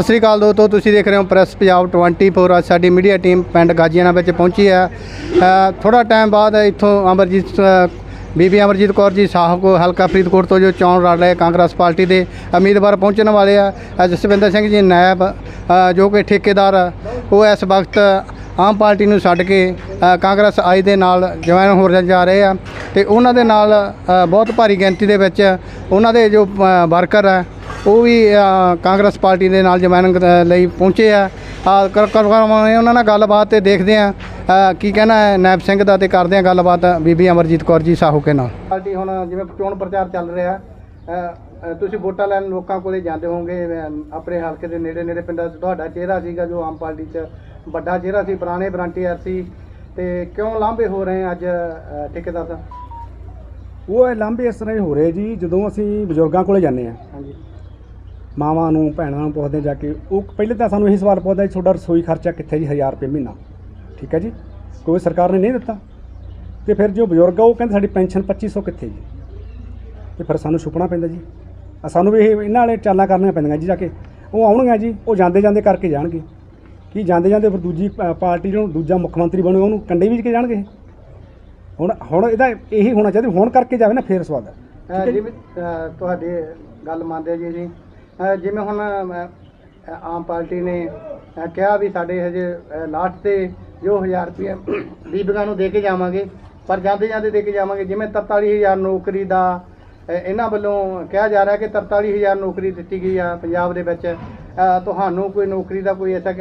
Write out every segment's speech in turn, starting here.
ਸਤਿ ਸ੍ਰੀ ਅਕਾਲ ਦੋਸਤੋ ਤੁਸੀਂ ਦੇਖ ਰਹੇ ਹੋ ਪ੍ਰੈਸ ਪੰਜਾਬ 24 ਅੱਜ ਸਾਡੀ ਮੀਡੀਆ ਟੀਮ ਪਿੰਡ ਗਾਜੀਆਣਾ ਵਿੱਚ ਪਹੁੰਚੀ ਹੈ। ਥੋੜਾ ਟਾਈਮ ਬਾਅਦ ਇੱਥੋਂ ਅਮਰਜੀਤ ਬੀਬੀ ਅਮਰਜੀਤ ਕੌਰ ਜੀ ਸਾਹਿਬ ਕੋ ਹਲਕਾ ਫਰੀਦਕੋਟ ਤੋਂ ਜੋ ਚੋਣ ਲੜ ਰਹੇ ਕਾਂਗਰਸ ਪਾਰਟੀ ਦੇ ਉਮੀਦਵਾਰ ਪਹੁੰਚਣ ਵਾਲੇ ਆ। ਜਸਵਿੰਦਰ ਸਿੰਘ ਜੀ ਨਾਇਬ ਜੋ ਕਿ ਠੇਕੇਦਾਰ ਆ, ਉਹ ਇਸ ਵਕਤ ਆਮ ਪਾਰਟੀ ਨੂੰ ਛੱਡ ਕੇ ਕਾਂਗਰਸ ਆਈ ਦੇ ਨਾਲ ਜੁਆਇਨ ਹੋ ਜਾ ਰਹੇ ਆ ਤੇ ਉਹਨਾਂ ਦੇ ਨਾਲ ਬਹੁਤ ਭਾਰੀ ਗਿਣਤੀ ਦੇ ਵਿੱਚ ਉਹਨਾਂ ਦੇ ਜੋ ਵਰਕਰ ਆ ਉਹ ਵੀ ਕਾਂਗਰਸ ਪਾਰਟੀ ਦੇ ਨਾਲ ਜੁਆਇਨ ਕ- ਲਈ ਪਹੁੰਚੇ ਆ। ਆ ਕਰ ਕਰਵਾਵਾਂਗੇ ਉਹਨਾਂ ਨਾਲ ਗੱਲਬਾਤ ਤੇ ਦੇਖਦੇ ਆ। ਕੀ ਕਹਿਣਾ ਹੈ ਨਾਇਬ ਸਿੰਘ ਦਾ ਤੇ ਕਰਦੇ ਆ ਗੱਲਬਾਤ ਬੀਬੀ ਅਮਰਜੀਤ ਕੌਰ ਜੀ ਸਾਹੂ ਕੇ ਨਾਲ। ਪਾਰਟੀ ਹੁਣ ਜਿਵੇਂ ਚੋਣ ਪ੍ਰਚਾਰ ਚੱਲ ਰਿਹਾ ਤੁਸੀਂ ਵੋਟਾਂ ਲੈਣ ਲੋਕਾਂ ਕੋਲੇ ਜਾਂਦੇ ਹੋਵੋਗੇ ਆਪਣੇ ਹਲਕੇ ਦੇ ਨੇੜੇ ਨੇੜੇ ਪਿੰਡਾਂ 'ਚ ਤੁਹਾਡਾ ਚਿਹਰਾ ਸੀਗਾ ਜੋ ਆਮ ਪਾਰਟੀ 'ਚ ਵੱਡਾ ਚਿਹਰਾ ਸੀ ਪੁਰਾਣੇ ਬ੍ਰਾਂਟੀਅਰ ਸੀ। ਤੇ ਕਿਉਂ ਲਾਂਭੇ ਹੋ ਰਹੇ ਆ ਅੱਜ ਠੇਕੇਦਾਰ ਸਾਹਿਬ? ਉਹ ਲਾਂਭੇ ਇਸ ਤਰ੍ਹਾਂ ਹੀ ਹੋ ਰਹੇ ਜੀ ਜਦੋਂ ਅਸੀਂ ਬਜ਼ੁਰਗਾਂ ਕੋਲੇ ਜਾਂਦੇ ਆ ਹਾਂਜੀ। ਮਾਵਾਂ ਨੂੰ ਭੈਣਾਂ ਨੂੰ ਪੁੱਛਦੇ ਜਾ ਕੇ ਉਹ ਪਹਿਲੇ ਤਾਂ ਸਾਨੂੰ ਇਹੀ ਸਵਾਲ ਪੁੱਛਦਾ ਜੀ ਤੁਹਾਡਾ ਰਸੋਈ ਖਰਚਾ ਕਿੱਥੇ ਜੀ? 1000 ਰੁਪਏ ਮਹੀਨਾ। ਠੀਕ ਹੈ ਜੀ? ਕੋਈ ਸਰਕਾਰ ਨੇ ਨਹੀਂ ਦਿੱਤਾ। ਤੇ ਫਿਰ ਜੋ ਬਜ਼ੁਰਗ ਆ ਉਹ ਕਹਿੰਦੇ ਸਾਡੀ ਪੈਨਸ਼ਨ 2500 ਕਿੱਥੇ ਜੀ? ਤੇ ਫਿਰ ਸਾਨੂੰ ਛੁਪਣਾ ਪੈਂਦਾ ਜੀ। ਆ ਸਾਨੂੰ ਵੀ ਇਹ ਇਹਨਾਂ ਵਾਲੇ ਚਾਲਾਂ ਕਰਨੀਆਂ ਪੈਂਦੀਆਂ ਜੀ ਜਾ ਕੇ। ਉਹ ਆਉਣਗੇ ਜੀ ਉਹ ਜਾਂਦੇ ਜਾਂਦੇ ਕਰਕੇ ਜਾਣਗੇ। ਕੀ ਜਾਂਦੇ ਜਾਂਦੇ ਫਿਰ ਦੂਜੀ ਪਾਰਟੀ ਨੂੰ ਦੂਜਾ ਮੁੱਖ ਮੰਤਰੀ ਬਣੂਗਾ ਉਹਨੂੰ ਕੰਡੇ ਵਿੱਚ ਕੇ ਜਾਣਗੇ। ਹੁਣ ਹੁਣ ਇਹਦਾ ਇਹੀ ਹੋਣਾ ਚਾਹੀਦਾ ਹੁਣ ਕਰਕੇ ਜਾਵੇ ਨਾ ਫੇਰ ਸਵਾਦ ਹੈ ਜਿਵੇਂ ਤੁਹਾਡੀ ਗੱਲ ਮੰਨਦੇ ਜੀ ਜੀ ਜਿਵੇਂ ਹੁਣ ਆਮ ਪਾਰਟੀ ਨੇ ਕਿਹਾ ਵੀ ਸਾਡੇ ਹਜੇ ਲਾਸਟ ਤੇ ਜੋ 1000 ਰੁਪਏ ਬੀਬੀਆਂ ਨੂੰ ਦੇ ਕੇ ਜਾਵਾਂਗੇ, ਪਰ ਜਾਂਦੇ ਜਾਂਦੇ ਦੇ ਕੇ ਜਾਵਾਂਗੇ, ਜਿਵੇਂ 43000 ਨੌਕਰੀ ਦਾ ਇਹਨਾਂ ਵੱਲੋਂ ਕਿਹਾ ਜਾ ਰਿਹਾ ਕਿ 43000 ਨੌਕਰੀ ਦਿੱਤੀ ਗਈ ਆ ਪੰਜਾਬ ਦੇ ਵਿੱਚ। ਤੁਹਾਨੂੰ ਕੋਈ ਨੌਕਰੀ ਦਾ ਕੋਈ ਐਸਾ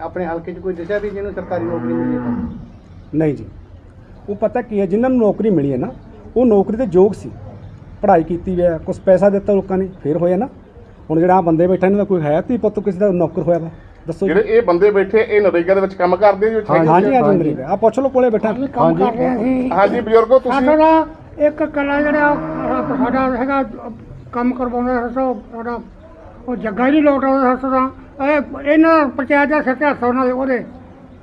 ਆਪਣੇ ਹਲਕੇ 'ਚ ਕੋਈ ਦੱਸਿਆ ਵੀ ਜਿਹਨੂੰ ਸਰਕਾਰੀ ਨੌਕਰੀ ਮਿਲੀ ਹੈ? ਨਹੀਂ ਜੀ। ਉਹ ਪਤਾ ਕੀ ਹੈ, ਜਿਨ੍ਹਾਂ ਨੂੰ ਨੌਕਰੀ ਮਿਲੀ ਹੈ ਨਾ, ਉਹ ਨੌਕਰੀ ਦੇ ਯੋਗ ਸੀ। ਪੜ੍ਹਾਈ ਕੀਤੀ ਵੀ ਹੈ ਕੁਝ ਪੈਸਾ ਦਿੱਤਾ ਲੋਕਾਂ ਨੇ, ਫੇਰ ਹੋਇਆ ਨਾ। ਹੁਣ ਜਿਹੜਾ ਆਹ ਬੰਦੇ ਬੈਠਾ ਇਹਨਾਂ ਦਾ ਕੋਈ ਹੈ ਤੀ ਪੁੱਤ ਕਿਸੇ ਦਾ ਨੌਕਰ ਹੋਇਆ ਵਾ? ਦੱਸੋ ਜੀ। ਜਿਹੜੇ ਇਹ ਬੰਦੇ ਬੈਠੇ ਇਹ ਨਰੇਗਾ ਦੇ ਵਿੱਚ ਕੰਮ ਕਰਦੇ ਆ ਜੀ ਹਾਂ ਹਾਂਜੀ ਹਾਂਜੀ ਅੰਦਰ ਆ ਪੁੱਛ ਲਓ ਕੋਲੇ ਬੈਠਾ। ਕੰਮ ਕਰ ਰਹੇ ਸੀ। ਹਾਂਜੀ ਬਜ਼ੁਰਗੋ ਤੁਸੀਂ ਸਾਡਾ ਦਾ ਇੱਕ ਕਲਾ ਜਿਹੜਾ ਸਾਡਾ ਹੈਗਾ ਕੰਮ ਕਰਵਾਉਂਦਾ ਸੋ ਸਾਡਾ ਉਹ ਜੱਗਾ ਹੀ ਨਹੀਂ ਲੋਟ ਆਉਂਦਾ ਸੋ ਤਾਂ ਇਹ ਇਹਨਾਂ ਪੰਚਾਇਤ ਦਾ ਸਿਰ ਤੇ ਹੱਥ ਉਹਨਾਂ ਦੇ ਉਹਦੇ।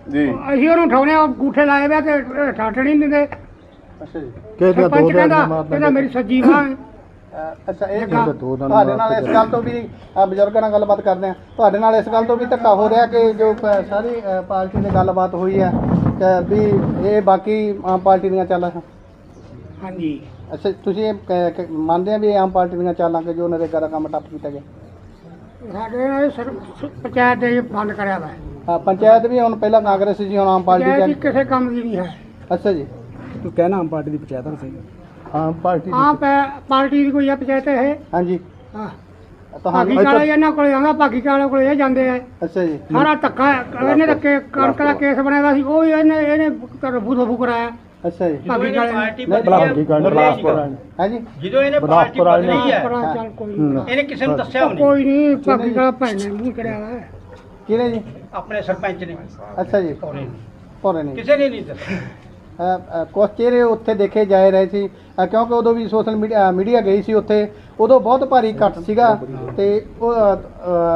ਜੀ। ਅਸੀਂ ਉਹਨੂੰ ਉਠਾਉਣੇ ਆ ਗੂਠੇ ਲਾਏ ਵੇ ਤੇ ਇਹ ਠਾਠ ਨਹੀਂ ਦਿੰਦੇ। ਅੱਛਾ ਜੀ। ਸਰਪੰਚ ਕਹਿੰਦਾ ਕਹਿੰਦਾ ਮੇਰੀ ਸੱਜੀ ਬਾਂਹ ਹੈ। ਅ, ਅੱਛਾ ਇਹ ਤੁਹਾਡੇ ਨਾਲ ਇਸ ਗੱਲ ਤੋਂ ਵੀ ਅ, ਬਜ਼ੁਰਗਾਂ ਨਾਲ ਗੱਲਬਾਤ ਕਰਦੇ ਆ ਤੁਹਾਡੇ ਨਾਲ ਇਸ ਗੱਲ ਤੋਂ ਵੀ ਧੱਕਾ ਹੋ ਰਿਹਾ ਕਿ ਜੋ ਪ- ਸਾਰੀ ਅ, ਪਾਰਟੀ ਦੀ ਗੱਲਬਾਤ ਹੋਈ ਹੈ ਕਿ ਵੀ ਇਹ ਬਾਕੀ ਆਮ ਪਾਰਟੀ ਦੀਆਂ ਚਾਲਾਂ ਹਨ? ਹਾਂਜੀ। ਅੱਛਾ ਤੁਸੀਂ ਇਹ ਕ- ਕ- ਮੰਨਦੇ ਆ ਵੀ ਇਹ ਆਮ ਪਾਰਟੀ ਦੀਆਂ ਚਾਲਾਂ ਕਿ ਜੋ ਨਰੇਗਾ ਦਾ ਕੰਮ ਟੱਪ ਕੀਤਾ ਗਿਆ? ਸਾਡੇ ਨਾਲ ਪੰਚਾਇਤ ਦੇ ਬੰਦ ਕਰਿਆ ਵਾ। ਹਾਂ ਪੰਚਾਇਤ ਵੀ ਹੁਣ ਪਹਿਲਾਂ ਕਾਂਗਰਸ ਸੀ ਹੁਣ ਆਮ ਪਾਰਟੀ ਪੰਚਾਇਤ ਦੀ ਚ ਕਿਸੇ ਕੰਮ ਦੀ ਨਹੀਂ ਹੈ। ਅੱਛਾ ਜੀ। ਤੂੰ ਕਹਿਣਾ ਆਮ ਪਾਰਟੀ ਦੀ ਪੰਚਾਇਤ ਨੂੰ ਸਹੀ ਆਮ ਪਾਰਟੀ ਆਹ ਪੈ- ਪਾਰਟੀ ਦੀ ਕੋਈ ਆ ਪੰਚਾਇਤ ਇਹ? ਹਾਂਜੀ। ਹਾਂ। ਤੁਹਾਨੂੰ ਭਾਗੀ ਕਾਲੇ ਇਹਨਾਂ ਕੋਲੇ ਆਉਂਦਾ ਭਾਗੀ ਕਾਲੇ ਕੋਲੇ ਇਹ ਜਾਂਦੇ ਆ। ਅੱਛਾ ਜੀ। ਸਾਰਾ ਧੱਕਾ ਇਹਨੇ ਤਾਂ ਕੇ ਕਣਕ ਦਾ ਕੇਸ ਬਣਿਆ ਹੋਇਆ ਸੀ ਉਹ ਵੀ ਇਹਨੇ ਇਹਨੇ ਰਫੂ ਦਫੂ ਕਰਾਇਆ ਅੱਛਾ ਜੀ। ਭਾਗੀ ਕਾਲੇ ਨੇ। ਨਹੀਂ ਬਲਾਸਪੁਰ ਹਾਂਜੀ। ਜਦੋਂ ਇਹਨੇ ਪਾਰਟੀ ਬਦਲੀ ਹੈ ਪਰਾਂ ਚੱਲ ਕੋਈ ਨਹੀਂ। ਇਹਨੇ ਕਿਸੇ ਨੂੰ ਦੱਸਿਆ ਵੀ ਨਹੀਂ। ਕੋਈ ਨਹੀਂ ਭਾਗੀ ਕਾਲਾ ਭੈਣ ਨੇ ਮੂੰਹ ਕਰਿਆ ਵਾ ਕਿਹਨੇ ਜੀ? ਆਪਣੇ ਸਰਪੰਚ ਨੇ। ਅੱਛਾ ਜੀ। ਔਰੇ ਨੇ। ਭੋਰੇ ਨਹੀਂ ਕਿਸੇ ਨੇ ਨਹੀਂ ਦੱਸਿਆ। ਕੁਛ ਚਿਹਰੇ ਉੱਥੇ ਦੇਖੇ ਜਾ ਰਹੇ ਸੀ। ਕਿਉਂਕਿ ਉਦੋਂ ਵੀ ਸੋਸ਼ਲ ਮੀਡੀਆ ਮੀਡੀਆ ਗਈ ਸੀ ਉੱਥੇ। ਉਦੋਂ ਬਹੁਤ ਭਾਰੀ ਇਕੱਠ ਸੀਗਾ। ਤੇ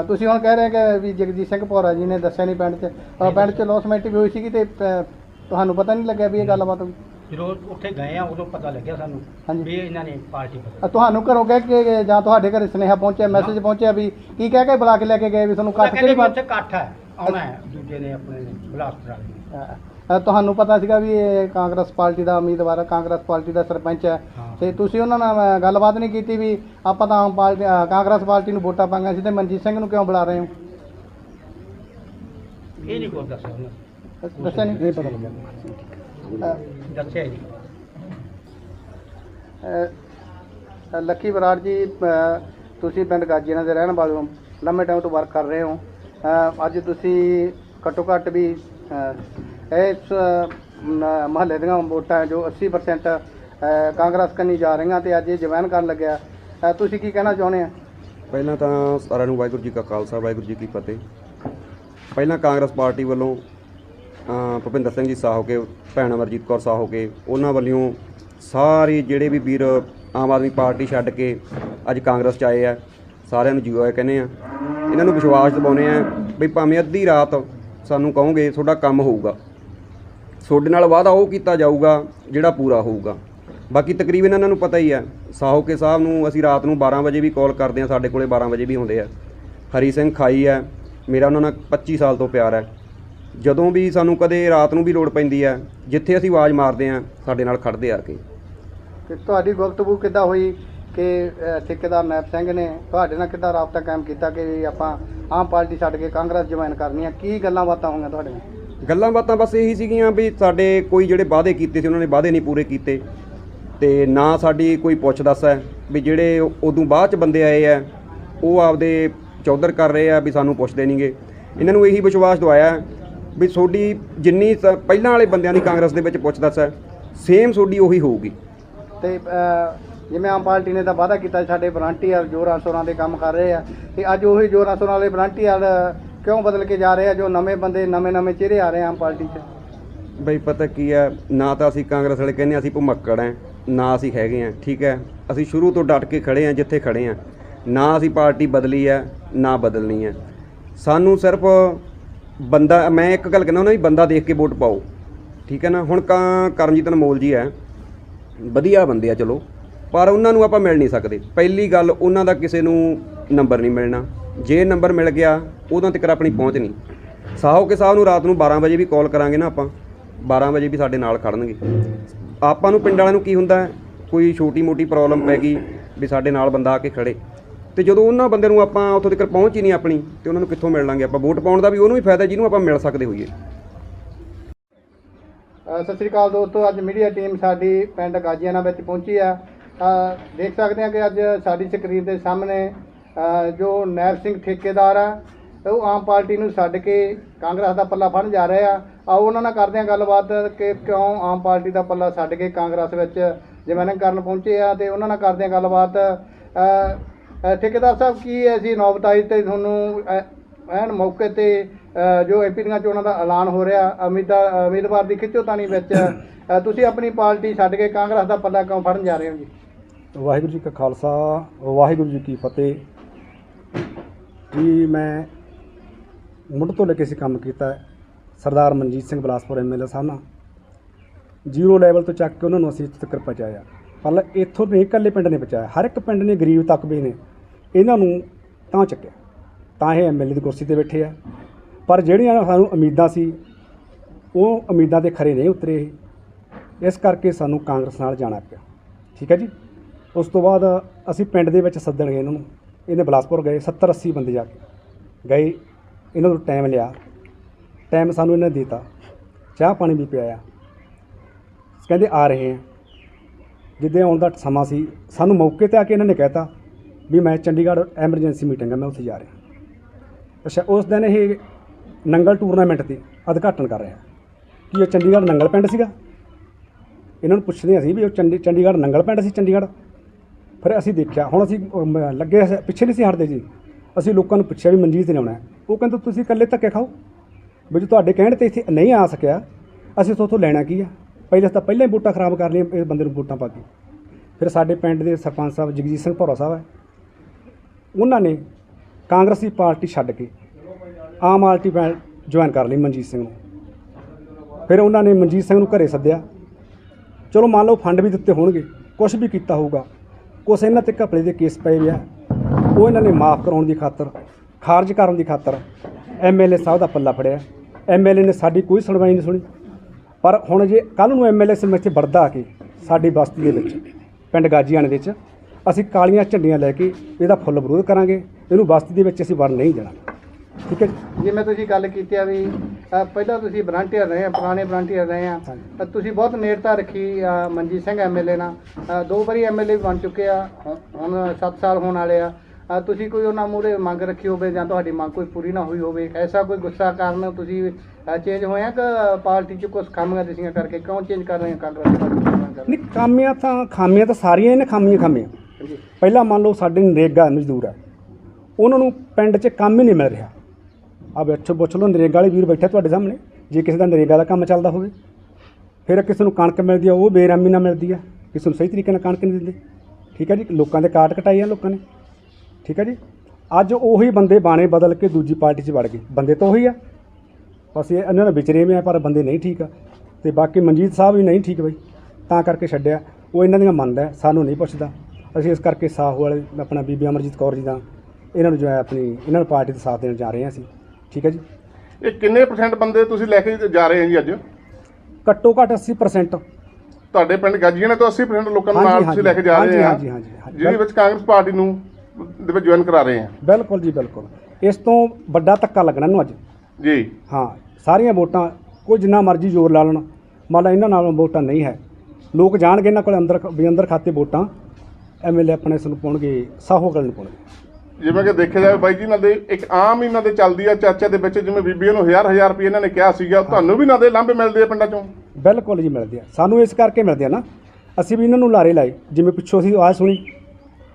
ਤੁਸੀਂ ਹੁਣ ਕਹਿ ਰਹੇ ਕਿ ਵੀ ਜਗਜੀਤ ਸਿੰਘ ਭੋਰਾ ਜੀ ਨੇ ਦੱਸਿਆ ਨਹੀਂ ਪਿੰਡ 'ਚ। ਪਿੰਡ 'ਚ ਲੌਸਮੈਂਟ ਵੀ ਹੋਈ ਸੀਗੀ ਤੇ ਤੁਹਾਨੂੰ ਪਤਾ ਨਹੀਂ ਲੱਗਿਆ ਵੀ ਇਹ ਗੱਲਬਾਤ ਹੋਈ? ਜਦੋਂ ਉੱਥੇ ਗਏ ਆ ਉਦੋਂ ਪਤਾ ਲੱਗਿਆ ਸਾਨੂੰ। ਵੀ ਇਹਨਾਂ ਨੇ ਪਾਰਟੀ ਅ, ਤੁਹਾਨੂੰ ਘਰੋਂ ਕਹਿ ਕੇ ਜਾਂ ਤੁਹਾਡੇ ਘਰੇ ਸੁਨੇਹਾ ਪਹੁੰਚਿਆ ਮੈਸੇਜ ਪਹੁੰਚਿਆ ਵੀ ਕੀ ਕਹਿ ਕੇ ਬੁਲਾ ਕੇ ਲੈ ਕੇ ਗਏ ਵੀ ਤੁਹਾਨੂੰ ਇਕੱਠ ਕਹਿੰਦੇ ਕਿਹੜੀ ਵੀ ਬਾਤ? ਉੱਥੇ ਇਕੱਠ ਹੈ। ਆਉਣਾ ਹੈ ਦੂਜੇ ਨੇ ਆਪਣੇ ਨੇ ਬਲਾਸਪੁਰ ਵਾਲੇ। ਅ, ਤੁਹਾਨੂੰ ਪਤਾ ਸੀਗਾ ਵੀ ਇਹ ਕਾਂਗਰਸ ਪਾਰਟੀ ਦਾ ਉਮੀਦਵਾਰ ਹੈ ਕਾਂਗਰਸ ਪਾਰਟੀ ਦਾ ਸਰਪੰਚ ਹੈ। ਤੇ ਤੁਸੀਂ ਉਹਨਾਂ ਨਾਲ ਅ, ਗੱਲਬਾਤ ਨਹੀਂ ਕੀਤੀ ਵੀ ਆਪਾਂ ਤਾਂ ਆਮ ਪਾਰਟੀ ਅ, ਕਾਂਗਰਸ ਪਾਰਟੀ ਨੂੰ ਵੋਟਾਂ ਪਾਈਆਂ ਸੀ ਤੇ ਮਨਜੀਤ ਸਿੰਘ ਨੂੰ ਕਿਉਂ ਬੁਲਾ ਰਹੇ ਹੋ? ਇਹ ਨਹੀਂ ਕੋਈ ਦੱਸਿਆ ਉਹਨੇ। ਦੱਸਿਆ ਨਹੀਂ? ਨਹੀਂ ਪਤਾ ਲੱਗਿਆ। ਅ, ਦੱਸਿਆ ਹੀ ਨਹੀਂ। ਅ, ਅ, ਲੱਕੀ ਬਰਾੜ ਜੀ ਅ, ਤੁਸੀਂ ਪਿੰਡ ਗਾਜੀਆਂ ਦੇ ਰਹਿਣ ਵਾਲੇ ਹੋ। ਲੰਮੇ ਟਾਈਮ ਤੋਂ ਵਰਕ ਕਰ ਰਹੇ ਹੋ। ਅ, ਅੱਜ ਤੁਸੀਂ ਘੱਟੋ ਘੱਟ ਵੀ ਅ, ਇਸ ਮਹੱਲੇ ਦੀਆਂ ਵੋਟਾਂ ਜੋ 80% ਕਾਂਗਰਸ ਕੰਨੀ ਜਾ ਰਹੀਆਂ ਤੇ ਅੱਜ ਇਹ ਜਵਾਨ ਕਰਨ ਲੱਗਿਆ। ਅ, ਤੁਸੀਂ ਕੀ ਕਹਿਣਾ ਚਾਹੁੰਦੇ ਆ? ਪਹਿਲਾਂ ਤਾਂ ਸਾਰਿਆਂ ਨੂੰ ਵਾਹਿਗੁਰੂ ਜੀ ਕਾ ਖਾਲਸਾ ਵਾਹਿਗੁਰੂ ਜੀ ਕੀ ਫਤਿਹ। ਪਹਿਲਾਂ ਕਾਂਗਰਸ ਪਾਰਟੀ ਵੱਲੋਂ ਅ, ਭੁਪਿੰਦਰ ਸਿੰਘ ਜੀ ਸਾਹਿਬ ਹੋ ਕੇ ਭੈਣ ਅਮਰਜੀਤ ਕੌਰ ਸਾਹਿਬ ਹੋ ਕੇ ਉਹਨਾਂ ਵੱਲੋਂ ਸਾਰੇ ਜਿਹੜੇ ਵੀ ਵੀਰ ਆਮ ਆਦਮੀ ਪਾਰਟੀ ਛੱਡ ਕੇ ਅੱਜ ਕਾਂਗਰਸ 'ਚ ਆਏ ਆ ਸਾਰਿਆਂ ਨੂੰ ਜੀਓ ਕਹਿੰਦੇ ਆ। ਇਹਨਾਂ ਨੂੰ ਵਿਸ਼ਵਾਸ ਦਿਵਾਉਂਦੇ ਆ ਵੀ ਭਾਵੇਂ ਅੱਧੀ ਰਾਤ ਸਾਨੂੰ ਕਹੋਗੇ ਤੁਹਾਡਾ ਕੰਮ ਹੋਊਗਾ। ਤੁਹਾਡੇ ਨਾਲ ਵਾਅਦਾ ਉਹ ਕੀਤਾ ਜਾਊਗਾ ਜਿਹੜਾ ਪੂਰਾ ਹੋਊਗਾ। ਬਾਕੀ ਤਕਰੀਬਨ ਇਹਨਾਂ ਨੂੰ ਪਤਾ ਹੀ ਹੈ। ਸਾਹੋਕੇ ਸਾਹਿਬ ਨੂੰ ਅਸੀਂ ਰਾਤ ਨੂੰ 12 ਵਜੇ ਵੀ ਕਾਲ ਕਰਦੇ ਹਾਂ, ਸਾਡੇ ਕੋਲੇ 12 ਵਜੇ ਵੀ ਹੁੰਦੇ ਆ। ਹਰੀ ਸਿੰਘ ਖਾਈ ਹੈ। ਮੇਰਾ ਉਹਨਾਂ ਨਾਲ 25 ਸਾਲ ਤੋਂ ਪਿਆਰ ਹੈ। ਜਦੋਂ ਵੀ ਸਾਨੂੰ ਕਦੇ ਰਾਤ ਨੂੰ ਵੀ ਲੋੜ ਪੈਂਦੀ ਹੈ, ਜਿੱਥੇ ਅਸੀਂ ਆਵਾਜ਼ ਮਾਰਦੇ ਆ ਸਾਡੇ ਨਾਲ ਖੜਦੇ ਆ ਕੇ। ਕਿ ਤੁਹਾਡੀ ਗੁਫ਼ਤਗੂ ਕਿੱਦਾਂ ਹੋਈ ਕਿ ਠੇਕੇਦਾਰ ਨੈਪ ਸਿੰਘ ਨੇ ਤੁਹਾਡੇ ਨਾਲ ਕਿੱਦਾਂ ਰਾਬਤਾ ਕਾਇਮ ਕੀਤਾ ਕਿ ਆਪਾਂ ਆਮ ਪਾਰਟੀ ਛੱਡ ਕੇ ਕਾਂਗਰਸ ਜੁਆਇਨ ਕਰਨੀ ਆ ਕੀ ਗੱਲਾਂ ਬਾਤਾਂ ਹੋਈਆਂ ਤੁਹਾਡੇ ਨਾਲ ਗੱਲਾਂ ਬਾਤਾਂ ਬਸ ਇਹੀ ਸੀਗੀਆਂ ਵੀ ਸਾਡੇ ਕੋਈ ਜਿਹੜੇ ਵਾਅਦੇ ਕੀਤੇ ਸੀ, ਉਹਨਾਂ ਨੇ ਵਾਅਦੇ ਨਹੀਂ ਪੂਰੇ ਕੀਤੇ। ਤੇ ਨਾ ਸਾਡੀ ਕੋਈ ਪੁੱਛ ਦੱਸ ਹੈ ਵੀ ਜਿਹੜੇ ਉਦੋਂ ਬਾਅਦ ਚ ਬੰਦੇ ਆਏ ਆ ਉਹ ਆਪਦੇ ਚੌਧਰ ਕਰ ਰਹੇ ਆ ਵੀ ਸਾਨੂੰ ਪੁੱਛਦੇ ਨਹੀਂਗੇ ਇਹਨਾਂ ਨੂੰ ਇਹੀ ਵਿਸ਼ਵਾਸ ਦਵਾਇਆ ਵੀ ਤੁਹਾਡੀ ਜਿੰਨੀ ਸ- ਪਹਿਲਾਂ ਵਾਲੇ ਬੰਦਿਆਂ ਦੀ ਕਾਂਗਰਸ ਦੇ ਵਿੱਚ ਪੁੱਛ ਦੱਸ ਹੈ ਸੇਮ ਤੁਹਾਡੀ ਉਹੀ ਹੋਊਗੀ। ਤੇ ਜਿਵੇਂ ਆਮ ਪਾਰਟੀ ਨੇ ਤਾਂ ਵਾਅਦਾ ਕੀਤਾ ਸਾਡੇ ਵਲੰਟੀਅਰ ਜੋਰਾਂ ਸ਼ੋਰਾਂ ਦੇ ਕੰਮ ਕਰ ਰਹੇ ਆ, ਤੇ ਅੱਜ ਉਹੀ ਜੋਰਾਂ ਸ਼ੋਰਾਂ ਵਾਲੇ ਵਲੰਟੀਅਰ ਕਿਉਂ ਬਦਲ ਕੇ ਜਾ ਰਹੇ ਆ ਜੋ ਨਵੇਂ ਬੰਦੇ ਨਵੇਂ ਨਵੇਂ ਚਿਹਰੇ ਆ ਰਹੇ ਆ ਆਮ ਪਾਰਟੀ 'ਚ? ਬਈ ਪਤਾ ਕੀ ਹੈ ਨਾ ਤਾਂ ਅਸੀਂ ਕਾਂਗਰਸ ਵਾਲੇ ਕਹਿੰਦੇ ਅਸੀਂ ਭੁਮੱਕੜ ਹੈ ਨਾ ਅਸੀਂ ਹੈਗੇ ਆ, ਠੀਕ ਹੈ ਅਸੀਂ ਸ਼ੁਰੂ ਤੋਂ ਡਟ ਕੇ ਖੜੇ ਆ ਜਿੱਥੇ ਖੜੇ ਆ। ਨਾ ਅਸੀਂ ਪਾਰਟੀ ਬਦਲੀ ਹੈ ਨਾ ਬਦਲਣੀ ਹੈ ਸਾਨੂੰ ਸਿਰਫ ਬੰਦਾ, ਮੈਂ ਇੱਕ ਗੱਲ ਕਹਿੰਦਾ ਉਹਨਾਂ ਵੀ ਬੰਦਾ ਦੇਖ ਕੇ ਵੋਟ ਪਾਓ, ਠੀਕ ਹੈ ਨਾ? ਹੁਣ ਕਾਂ ਕਰਮਜੀਤ ਅਨਮੋਲ ਜੀ ਹੈ ਵਧੀਆ ਬੰਦੇ ਆ ਚਲੋ, ਪਰ ਉਹਨਾਂ ਨੂੰ ਆਪਾਂ ਮਿਲ ਨਹੀਂ ਸਕਦੇ। ਪਹਿਲੀ ਗੱਲ ਉਹਨਾਂ ਦਾ ਕਿਸੇ ਨੂੰ ਨੰਬਰ ਨਹੀਂ ਮਿਲਣਾ। ਜੇ ਨੰਬਰ ਮਿਲ ਗਿਆ, ਉਦੋਂ ਤੱਕ ਆਪਣੀ ਪਹੁੰਚ ਨਹੀਂ। ਸਾਹੋ ਕੇ ਸਾਹਿਬ ਨੂੰ ਰਾਤ ਨੂੰ 12 ਵਜੇ ਵੀ ਕਾਲ ਕਰਾਂਗੇ ਨਾ ਆਪਾਂ। 12 ਵਜੇ ਵੀ ਸਾਡੇ ਨਾਲ ਖੜਨਗੇ। ਆਪਾਂ ਨੂੰ ਪਿੰਡ ਵਾਲਿਆਂ ਨੂੰ ਕੀ ਹੁੰਦਾ ਕੋਈ ਛੋਟੀ ਮੋਟੀ ਪ੍ਰੋਬਲਮ ਪੈ ਗਈ ਵੀ ਸਾਡੇ ਨਾਲ ਬੰਦਾ ਆ ਕੇ ਖੜੇ। ਤੇ ਜਦੋਂ ਉਹਨਾਂ ਬੰਦੇ ਨੂੰ ਆਪਾਂ ਉੱਥੋਂ ਤੱਕ ਪਹੁੰਚ ਹੀ ਨਹੀਂ ਆਪਣੀ, ਤੇ ਉਹਨਾਂ ਨੂੰ ਕਿੱਥੋਂ ਮਿਲ ਲਾਂਗੇ ਆਪਾਂ? ਵੋਟ ਪਾਉਣ ਦਾ ਵੀ ਉਹਨੂੰ ਵੀ ਫਾਇਦਾ ਜਿਹਨੂੰ ਆਪਾਂ ਮਿਲ ਸਕਦੇ ਹੋਈਏ। ਸਤਿ ਸ੍ਰੀ ਅਕਾਲ ਦੋਸਤੋ, ਅੱਜ ਮੀਡੀਆ ਟੀਮ ਸਾਡੀ ਪਿੰਡ ਗਾਜੀਆਣਾ ਵਿੱਚ ਪਹੁੰਚੀ ਆ। ਦੇਖ ਸਕਦੇ ਹਾਂ ਕਿ ਅੱਜ ਸਾਡੀ ਸਕਰੀਨ ਦੇ ਸਾਹਮਣੇ ਜੋ ਨੈਬ ਸਿੰਘ ਠੇਕੇਦਾਰ ਆ ਉਹ ਆਮ ਪਾਰਟੀ ਨੂੰ ਛੱਡ ਕੇ ਕਾਂਗਰਸ ਦਾ ਪੱਲਾ ਫੜਨ ਜਾ ਰਹੇ ਆ। ਆਓ ਉਹਨਾਂ ਨਾਲ ਕਰਦੇ ਹਾਂ ਗੱਲਬਾਤ ਕਿ ਕਿਉਂ ਆਮ ਪਾਰਟੀ ਦਾ ਪੱਲਾ ਛੱਡ ਕੇ ਕਾਂਗਰਸ ਵਿੱਚ ਜਮੈਨਿੰਗ ਕਰਨ ਪਹੁੰਚੇ ਆ ਤੇ ਉਹਨਾਂ ਨਾਲ ਕਰਦੇ ਹਾਂ ਗੱਲਬਾਤ। ਠੇਕੇਦਾਰ ਸਾਹਿਬ ਕੀ ਐਸੀ ਨੌਬਤ ਆਈ ਤੇ ਤੁਹਾਨੂੰ ਅ, ਐਨ ਮੌਕੇ ਤੇ ਅ, ਜੋ ਐਮਪੀ ਦੀਆਂ ਚੋਣਾਂ ਦਾ ਐਲਾਨ ਹੋ ਰਿਹਾ ਉਮੀਦਾਰ ਉਮੀਦਵਾਰ ਦੀ ਖਿੱਚੋਤਾਣੀ ਵਿੱਚ ਤੁਸੀਂ ਆਪਣੀ ਪਾਰਟੀ ਛੱਡ ਕੇ ਕਾਂਗਰਸ ਦਾ ਪੱਲਾ ਕਿਉਂ ਫੜਨ ਜਾ ਰਹੇ ਹੋ ਜੀ? ਵਾਹਿਗੁਰੂ ਜੀ ਕਾ ਖਾਲਸਾ ਵਾਹਿਗੁਰੂ ਜੀ ਕੀ ਫਤਿਹ। ਜੀ ਮੈਂ ਮੁੱਢ ਤੋਂ ਲੈ ਕੇ ਅਸੀਂ ਕੰਮ ਕੀਤਾ ਸਰਦਾਰ ਮਨਜੀਤ ਸਿੰਘ ਬਲਾਸਪੁਰ ਐਮਐਲਏ ਸਾਹਿਬ ਨਾਲ। ਜ਼ੀਰੋ ਲੈਵਲ ਤੋਂ ਚੱਕ ਕੇ ਉਹਨਾਂ ਨੂੰ ਅਸੀਂ ਇੱਥੇ ਤੱਕ ਪਹੁੰਚਾਇਆ। ਪਰ ਇੱਥੋਂ ਨਹੀਂ ਇਕੱਲੇ ਪਿੰਡ ਨੇ ਪਹੁੰਚਾਇਆ ਹਰ ਇੱਕ ਪਿੰਡ ਨੇ ਗਰੀਬ ਤੱਕ ਵੀ ਨੇ। ਇਹਨਾਂ ਨੂੰ ਤਾਂ ਚੱਕਿਆ। ਤਾਂ ਇਹ ਐਮਐਲਏ ਦੀ ਕੁਰਸੀ ਤੇ ਬੈਠੇ ਆ। ਪਰ ਜਿਹੜੀਆਂ ਸਾਨੂੰ ਉਮੀਦਾਂ ਸੀ, ਉਹ ਉਮੀਦਾਂ ਤੇ ਖਰੇ ਨਹੀਂ ਉਤਰੇ। ਇਸ ਕਰਕੇ ਸਾਨੂੰ ਕਾਂਗਰਸ ਨਾਲ ਜਾਣਾ ਪਿਆ। ਠੀਕ ਹੈ ਜੀ? ਉਸ ਤੋਂ ਬਾਅਦ ਅਸੀਂ ਪਿੰਡ ਦੇ ਵਿੱਚ ਸੱਦਣ ਗਏ ਇਹਨਾਂ ਨੂੰ। ਇਹਨੇ ਬਲਾਸਪੁਰ ਗਏ 70 80 ਬੰਦੇ ਜਾ ਕੇ ਗਏ, ਇਹਨਾਂ ਨੂੰ ਟਾਈਮ ਲਿਆ। ਟਾਈਮ ਸਾਨੂੰ ਇਹਨੇ ਦਿੱਤਾ। ਚਾਹ ਪਾਣੀ ਵੀ ਪਿਆਇਆ। ਕਹਿੰਦੇ ਆ ਰਹੇ ਆ ਜਿੱਦੇ ਆਉਣ ਦਾ ਸਮਾਂ ਸੀ, ਸਾਨੂੰ ਮੌਕੇ ਤੇ ਆ ਕੇ ਇਹਨਾਂ ਨੇ ਕਹਿਤਾ ਵੀ ਮੈਂ ਚੰਡੀਗੜ੍ਹ ਐਮਰਜੈਂਸੀ ਮੀਟਿੰਗ ਆ, ਮੈਂ ਉੱਥੇ ਜਾ ਰਿਹਾ। ਅੱਛਾ, ਉਸ ਦਿਨ ਇਹ ਨੰਗਲ ਟੂਰਨਾਮੈਂਟ ਦੀ ਉਦਘਾਟਨ ਕਰ ਰਿਹਾ ਕਿ ਇਹ ਚੰਡੀਗੜ੍ਹ ਨੰਗਲ ਪਿੰਡ ਸੀਗਾ? ਇਹਨਾਂ ਨੂੰ ਪੁੱਛਦੇ ਅਸੀਂ ਵੀ ਉਹ ਚੰਡੀ, ਚੰਡੀਗੜ੍ਹ ਨੰਗਲ ਪਿੰਡ ਸੀ ਚੰਡੀਗੜ੍ਹ? ਫਿਰ ਅਸੀਂ ਦੇਖਿਆ ਹੁਣ ਅਸੀਂ ਅਮ, ਲੱਗੇ ਸ- ਪਿੱਛੇ ਨਹੀਂ ਸੀ ਹਟਦੇ ਜੀ। ਅਸੀਂ ਲੋਕਾਂ ਨੂੰ ਪੁੱਛਿਆ ਵੀ ਮਨਜੀਤ ਨੇ ਆਉਣਾ ਹੈ। ਉਹ ਕਹਿੰਦੇ ਤੁਸੀਂ ਇਕੱਲੇ ਧੱਕੇ ਖਾਓ। ਵੀ ਜੇ ਤੁਹਾਡੇ ਕਹਿਣ ਤੇ ਇੱਥੇ ਨਹੀਂ ਆ ਸਕਿਆ ਅਸੀਂ ਤੋਂ ਲੈਣਾ ਕੀ ਆ? ਪਹਿਲਾਂ ਤਾਂ ਪਹਿਲਾਂ ਹੀ ਵੋਟਾਂ ਖਰਾਬ ਕਰ ਲਈਆਂ ਇਸ ਬੰਦੇ ਨੂੰ ਵੋਟਾਂ ਪਾ ਕੇ। ਫਿਰ ਸਾਡੇ ਪਿੰਡ ਦੇ ਸਰਪੰਚ ਸਾਹਿਬ ਜਗਜੀਤ ਸਿੰਘ ਭੌਰਾ ਸਾਹਿਬ ਹੈ। ਉਹਨਾਂ ਨੇ ਕਾਂਗਰਸੀ ਪਾਰਟੀ ਛੱਡ ਕੇ ਆਮ ਆਦਮੀ ਆਰਟੀ ਜੁਆਇਨ ਕਰ ਲਈ ਮਨਜੀਤ ਸਿੰਘ ਨੂੰ। ਫਿਰ ਉਹਨਾਂ ਨੇ ਮਨਜੀਤ ਸਿੰਘ ਨੂੰ ਘਰੇ ਸੱਦਿਆ। ਚਲੋ ਮੰਨ ਲਓ ਫੰਡ ਵੀ ਦਿੱਤੇ ਹੋਣਗੇ ਕੁਝ ਵੀ ਕੀਤਾ ਹੋਊਗਾ। ਕੁਛ ਇਹਨਾਂ ਤੇ ਘਪਲੇ ਦੇ ਕੇਸ ਪਏ ਵਿਆ ਉਹ ਇਹਨਾਂ ਨੇ ਮਾਫ ਕਰਾਉਣ ਦੀ ਖਾਤਰ, ਖਾਰਜ ਕਰਨ ਦੀ ਖਾਤਰ ਐਮਐਲਏ ਸਾਹਿਬ ਦਾ ਪੱਲਾ ਫੜਿਆ। ਐਮਐਲਏ ਨੇ ਸਾਡੀ ਕੋਈ ਸੁਣਵਾਈ ਨਹੀਂ ਸੁਣੀ। ਪਰ ਹੁਣ ਜੇ ਕੱਲ ਨੂੰ ਐਮਐਲਏ ਸਿਮ ਇੱਥੇ ਵੜਦਾ ਆ ਕੇ ਸਾਡੀ ਬਸਤੀ ਦੇ ਵਿੱਚ, ਪਿੰਡ ਗਾਜੀਆਣੇ ਦੇ ਵਿੱਚ, ਅਸੀਂ ਕਾਲੀਆਂ ਝੰਡੀਆਂ ਲੈ ਕੇ ਇਹਦਾ ਫੁੱਲ ਵਿਰੋਧ ਕਰਾਂਗੇ। ਇਹਨੂੰ ਬਸਤੀ ਦੇ ਵਿੱਚ ਅਸੀਂ ਵੜ ਨਹੀਂ ਦੇਣਾ। ਠੀਕ ਹੈ ਜੀ? ਜਿਵੇਂ ਤੁਸੀਂ ਗੱਲ ਕੀਤੀ ਆ ਵੀ ਅ, ਪਹਿਲਾਂ ਤੁਸੀਂ ਵਲੰਟੀਅਰ ਰਹੇ ਆ ਪੁਰਾਣੇ ਵਲੰਟੀਅਰ ਰਹੇ ਆ। ਅ, ਤੁਸੀਂ ਬਹੁਤ ਨੇੜਤਾ ਰੱਖੀ ਅ, ਮਨਜੀਤ ਸਿੰਘ ਐਮਐਲਏ ਨਾਲ। ਅ, ਦੋ ਵਾਰੀ ਐਮਐਲਏ ਬਣ ਚੁੱਕੇ ਆ ਹੁ- ਹੁਣ 7 ਸਾਲ ਹੋਣ ਵਾਲੇ ਆ। ਅ, ਤੁਸੀਂ ਕੋਈ ਉਹਨਾਂ ਮੂਹਰੇ ਮੰਗ ਰੱਖੀ ਹੋਵੇ ਜਾਂ ਤੁਹਾਡੀ ਮੰਗ ਕੋਈ ਪੂਰੀ ਨਾ ਹੋਈ ਹੋਵੇ ਐਸਾ ਕੋਈ ਗੁੱਸਾ ਕਾਰਨ ਤੁਸੀਂ ਚੇਂਜ ਹੋਏ ਆ ਕਿ ਪਾਰਟੀ 'ਚ ਕੁਝ ਖਾਮੀਆਂ ਦਸੀਆਂ ਕਰਕੇ ਕਿਉਂ ਚੇਂਜ ਕਰ ਰਹੇ ਹੋ ਕਾਂਗਰਸ ਪਾਰਟੀ ਨਹੀਂ ਕਾਮੀਆਂ ਤਾਂ ਖਾਮੀਆਂ ਤਾਂ ਸਾਰੀਆਂ ਇਹਨੇ ਖਾਮੀਆਂ ਖਾਮੀਆਂ। ਪਹਿਲਾਂ ਮੰਨ ਲਓ ਸਾਡੇ ਨਰੇਗਾ ਮਜ਼ਦੂਰ ਆ। ਉਹਨਾਂ ਨੂੰ ਪਿੰਡ 'ਚ ਕੰਮ ਹੀ ਨਹੀਂ ਮਿਲ ਰਿਹਾ। ਆ ਬੈਠੋ, ਪੁੱਛ ਲਓ, ਨਰੇਗਾ ਵਾਲੇ ਵੀਰ ਬੈਠੇ ਤੁਹਾਡੇ ਸਾਹਮਣੇ, ਜੇ ਕਿਸੇ ਦਾ ਨਰੇਗਾ ਦਾ ਕੰਮ ਚੱਲਦਾ ਹੋਵੇ। ਫਿਰ ਕਿਸੇ ਨੂੰ ਕਣਕ ਮਿਲਦੀ ਆ, ਉਹ ਬੇਰਾਮੀ ਨਾਲ ਮਿਲਦੀ ਆ। ਕਿਸੇ ਨੂੰ ਸਹੀ ਤਰੀਕੇ ਨਾਲ ਕਣਕ ਨਹੀਂ ਦਿੰਦੇ। ਠੀਕ ਹੈ ਜੀ? ਲੋਕਾਂ ਦੇ ਕਾਟ ਕਟਾਈ ਆ ਲੋਕਾਂ ਨੇ। ਠੀਕ ਹੈ ਜੀ? ਅੱਜ ਉਹੀ ਬੰਦੇ ਬਾਣੇ ਬਦਲ ਕੇ ਦੂਜੀ ਪਾਰਟੀ 'ਚ ਵੜ ਗਏ। ਬੰਦੇ ਤਾਂ ਉਹੀ ਆ। ਬਸ ਇਹ ਇਹਨਾਂ ਨਾਲ ਵਿਚਰੇ ਮੈਂ ਪਰ ਬੰਦੇ ਨਹੀਂ ਠੀਕ ਆ। ਤੇ ਬਾਕੀ ਮਨਜੀਤ ਸਾਹਿਬ ਵੀ ਨਹੀਂ ਠੀਕ ਬਈ। ਤਾਂ ਕਰਕੇ ਛੱਡਿਆ। ਉਹ ਇਹਨਾਂ ਦੀਆਂ ਮੰਨਦਾ, ਸਾਨੂੰ ਨਹੀਂ ਪੁੱਛਦਾ। ਅਸੀਂ ਇਸ ਕਰਕੇ ਸਾਹੂ ਵਾਲੇ, ਆਪਣਾ ਬੀਬੀ ਅਮਰਜੀਤ ਕੌਰ ਜੀ ਦਾ, ਇਹਨਾਂ ਨੂੰ ਜੋ ਹੈ ਆਪਣੀ, ਇਹਨਾਂ ਨੂੰ ਪਾਰਟੀ ਦਾ ਸਾਥ ਦੇਣ ਜਾ ਰਹੇ ਹਾਂ ਅਸੀਂ। ਠੀਕ ਹੈ ਜੀ। ਇਹ ਕਿੰਨੇ ਪਰਸੈਂਟ ਬੰਦੇ ਤੁਸੀਂ ਲੈ ਕੇ ਜਾ ਰਹੇ ਹੋ ਜੀ ਅੱਜ? ਘੱਟੋ ਘੱਟ 80% ਤੁਹਾਡੇ ਪਿੰਡ ਗਾਜੀਆਂ ਤੋਂ 80% ਲੋਕਾਂ ਨੂੰ ਨਾਲ ਤੁਸੀਂ ਲੈ ਕੇ ਜਾ ਰਹੇ ਆ। ਹਾਂਜੀ, ਹਾਂਜੀ, ਹਾਂਜੀ। ਜਿਹਦੇ ਵਿੱਚ ਕਾਂਗਰਸ ਪਾਰਟੀ ਨੂੰ ਦੇ ਵਿੱਚ ਜੁਆਇਨ ਕਰਾ ਰਹੇ ਆ। ਬਿਲਕੁਲ ਜੀ ਬਿਲਕੁਲ। ਇਸ ਤੋਂ ਵੱਡਾ ਧੱਕਾ ਲੱਗਣਾ ਇਹਨੂੰ ਅੱਜ। ਜੀ। ਹਾਂ ਸਾਰੀਆਂ ਵੋਟਾਂ ਕੋਈ ਜਿੰਨਾ ਮਰਜ਼ੀ ਜ਼ੋਰ ਲਾ ਲੈਣ। ਮੰਨ ਲਾ ਇਹਨਾਂ ਨਾਲ ਵੋਟਾਂ ਨਹੀਂ ਹੈ। ਲੋਕ ਜਾਣਗੇ ਇਹਨਾਂ ਕੋਲ ਅੰਦਰ ਵੀ ਅੰਦਰ ਖਾਤੇ ਵੋਟਾਂ। ਐਮਐਲਏ ਆਪਣੇ ਇਸ ਨੂੰ ਪਾਉਣਗੇ ਸਾਹੋਗਲ ਨੂੰ ਪਾਉਣਗੇ। ਜਿਵੇਂ ਕਿ ਦੇਖਿਆ ਜਾਵੇ ਬਾਈ ਜੀ, ਇਹਨਾਂ ਦੇ ਇੱਕ ਆਮ ਇਹਨਾਂ ਦੇ ਚੱਲਦੀ ਆ ਚਾਚਾ ਦੇ ਵਿੱਚ, ਜਿਵੇਂ ਬੀਬੀਆਂ ਨੂੰ ਹਜ਼ਾਰ ਹਜ਼ਾਰ ਰੁਪਏ ਇਹਨਾਂ ਨੇ ਕਿਹਾ ਸੀਗਾ, ਤੁਹਾਨੂੰ ਵੀ ਇਹਨਾਂ ਦੇ ਲਾਂਭੇ ਮਿਲਦੇ ਆ ਪਿੰਡਾਂ ਚੋਂ? ਬਿਲਕੁਲ ਜੀ ਮਿਲਦੇ ਆ। ਸਾਨੂੰ ਇਸ ਕਰਕੇ ਮਿਲਦੇ ਆ ਨਾ। ਅਸੀਂ ਵੀ ਇਹਨਾਂ ਨੂੰ ਲਾਰੇ ਲਾਏ। ਜਿਵੇਂ ਪਿੱਛੋਂ ਅਸੀਂ ਆਵਾਜ਼ ਸੁਣੀ,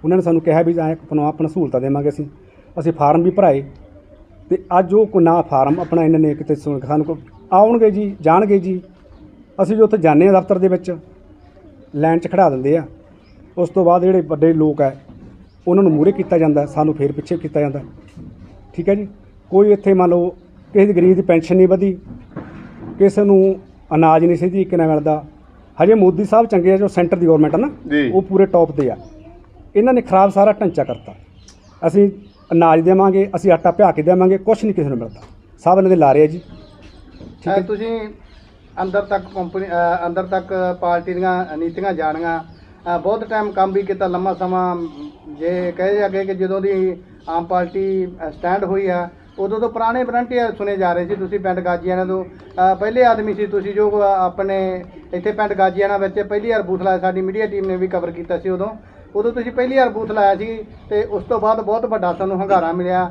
ਉਹਨਾਂ ਨੇ ਸਾਨੂੰ ਕਿਹਾ ਵੀ ਐਂ ਆਪਣਾ ਆਪਣਾ ਸਹੂਲਤਾਂ ਦੇਵਾਂਗੇ ਅਸੀਂ। ਅਸੀਂ ਫਾਰਮ ਵੀ ਭਰਾਏ। ਤੇ ਅੱਜ ਉਹ ਕੋ ਨਾ ਫਾਰਮ ਆਪਣਾ ਇਹਨਾਂ ਨੇ ਕਿਤੇ ਸੁਣ ਸਾਨੂੰ ਕੋ ਆਉਣਗੇ ਜੀ, ਜਾਣਗੇ ਜੀ। ਅਸੀਂ ਜੋ ਉੱਥੇ ਜਾਂਦੇ ਆ ਦਫ਼ਤਰ ਦੇ ਵਿੱਚ, ਲਾਈਨ 'ਚ ਖੜਾ ਦਿੰਦੇ ਆ। ਉਸ ਤੋਂ ਬਾਅਦ ਜਿਹੜੇ ਵੱਡੇ ਲੋਕ ਆ ਉਹਨਾਂ ਨੂੰ ਮੂਹਰੇ ਕੀਤਾ ਜਾਂਦਾ ਸਾਨੂੰ ਫੇਰ ਪਿੱਛੇ ਕੀਤਾ ਜਾਂਦਾ। ਠੀਕ ਹੈ ਜੀ? ਕੋਈ ਇੱਥੇ ਮੰਨ ਲਓ ਕਿਸੇ ਦੀ ਗਰੀਬ ਦੀ ਪੈਨਸ਼ਨ ਨਹੀਂ ਵਧੀ ਕਿਸੇ ਨੂੰ ਅਨਾਜ ਨਹੀਂ ਸਹੀ ਤਰੀਕੇ ਨਾਲ ਮਿਲਦਾ। ਹਜੇ ਮੋਦੀ ਸਾਹਿਬ ਚੰਗੇ ਆ ਜੋ ਸੈਂਟਰ ਦੀ ਗਵਰਨਮੈਂਟ ਆ ਨਾ। ਉਹ ਪੂਰੇ ਟੌਪ ਤੇ ਆ। ਇਹਨਾਂ ਨੇ ਖਰਾਬ ਸਾਰਾ ਢਾਂਚਾ ਕਰਤਾ। ਅਸੀਂ ਅਨਾਜ ਦੇਵਾਂਗੇ ਅਸੀਂ ਆਟਾ ਪਿਆ ਕੇ ਦੇਵਾਂਗੇ ਕੁਝ ਨਹੀਂ ਕਿਸੇ ਨੂੰ ਮਿਲਦਾ। ਸਭ ਇਹਨਾਂ ਦੇ ਲਾਰੇ ਆ ਜੀ। ਠੀਕ ਅ, ਹੈ ਤੁਸੀਂ ਅੰਦਰ ਤੱਕ ਕੰਪਨੀ ਅੰਦਰ ਤੱਕ ਪਾਰਟੀ ਦੀਆਂ ਨੀਤੀਆਂ ਜਾਣੀਆਂ ਬਹੁਤ ਟਾਈਮ ਕੰਮ ਵੀ ਕੀਤਾ, ਲੰਮਾ ਸਮਾਂ ਜੇ ਕਹੇ ਜਾਗੇ ਕਿ ਜਦੋਂ ਦੀ ਆਮ ਪਾਰਟੀ ਸਟੈਂਡ ਹੋਈ ਆ, ਉਦੋਂ ਤੋਂ ਪੁਰਾਣੇ ਵਲੰਟੀਅਰ ਸੁਣੇ ਜਾ ਰਹੇ ਸੀ ਤੁਸੀਂ ਪਿੰਡ ਗਾਜੀਆਣਾ ਤੋਂ। ਪਹਿਲੇ ਆਦਮੀ ਸੀ ਤੁਸੀਂ ਜੋ ਆਪਣੇ ਇੱਥੇ ਪਿੰਡ ਗਾਜੀਆਣਾ ਵਿੱਚ ਪਹਿਲੀ ਵਾਰ ਬੂਥ ਲਾਇਆ, ਸਾਡੀ ਮੀਡੀਆ ਟੀਮ ਨੇ ਵੀ ਕਵਰ ਕੀਤਾ ਸੀ ਉਦੋਂ। ਉਦੋਂ ਤੁਸੀਂ ਪਹਿਲੀ ਵਾਰ ਬੂਥ ਲਾਇਆ ਸੀ ਤੇ ਉਸ ਤੋਂ ਬਾਅਦ ਬਹੁਤ ਵੱਡਾ ਤੁਹਾਨੂੰ ਹੰਗਾਰਾ ਮਿਲਿਆ।